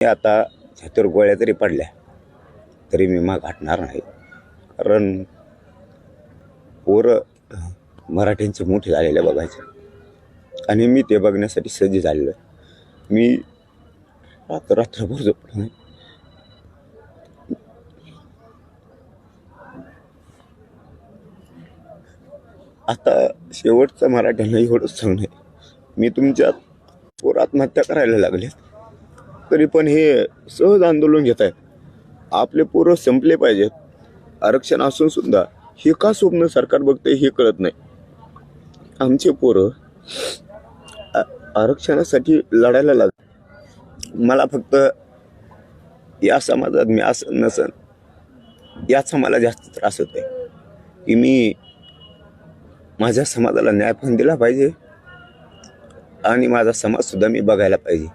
मी आता छातीवर गोळ्या जरी पडल्या तरी मी माग हटणार नाही. कारण पोरं मराठ्यांचे मोठे झालेले बघायचे. आणि मी ते बघण्यासाठी सज्ज झालेलो आहे. मी रात्र रात्रभर झोपलो नाही. आता शेवटचं मराठ्यांना एवढंच सांगणं आहे. मी तुमच्या पोर आत्महत्या करायला लागले तरी पण हे सहज आंदोलन घेत आहेत. आपले पोरं संपले पाहिजेत. आरक्षण असून सुद्धा हे का स्वप्न सरकार बघते हे कळत नाही. आमचे पोरं आरक्षणासाठी लढायला लाग मला फक्त या समाजात मी असं नसन याचा मला जास्त त्रास होत आहे की मी माझ्या समाजाला न्याय पण दिला पाहिजे आणि माझा समाजसुद्धा मी बघायला पाहिजे.